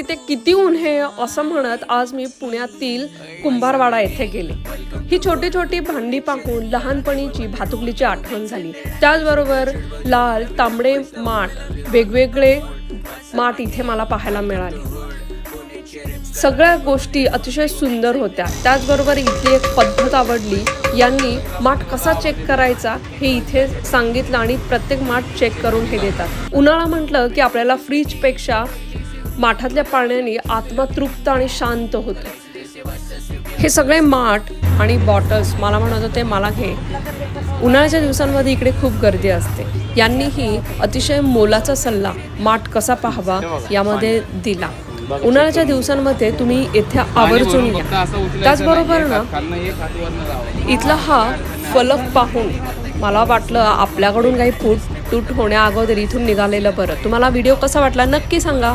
तिथे किती ऊन आहे असं म्हणत आज मी पुण्यातील कुंभारवाडा येथे गेले. ही छोटी छोटी भांडी पाहून लहानपणीची भातुकलीची आठवण झाली. त्याचबरोबर लाल तांबडे माठ वेगवेगळे माठ इथे मला पाहायला मिळाले. सगळ्या गोष्टी अतिशय सुंदर होत्या. त्याचबरोबर इथे एक पद्धत आवडली. यांनी माठ कसा चेक करायचा हे इथे सांगितलं आणि प्रत्येक माठ चेक करून हे देतात. उन्हाळा म्हटलं की आपल्याला फ्रीजपेक्षा माठातल्या पाण्याने आत्मा तृप्त आणि शांत होतो. हे सगळे माठ आणि बॉटल्स मला म्हणत होते मला घे. उन्हाळ्याच्या दिवसांमध्ये इकडे खूप गर्दी असते. यांनीही अतिशय मोलाचा सल्ला माठ कसा पाहावा यामध्ये दिला. उन्हाळ्याच्या दिवसांमध्ये तुम्ही येथे आवर्जून या. त्याचबरोबर ना इथला हा फलक पाहून मला वाटलं आपल्याकडून काही फूट तूट होण्या अगोदर इथून निघालेलं बरं. तुम्हाला व्हिडिओ कसा वाटला नक्की सांगा.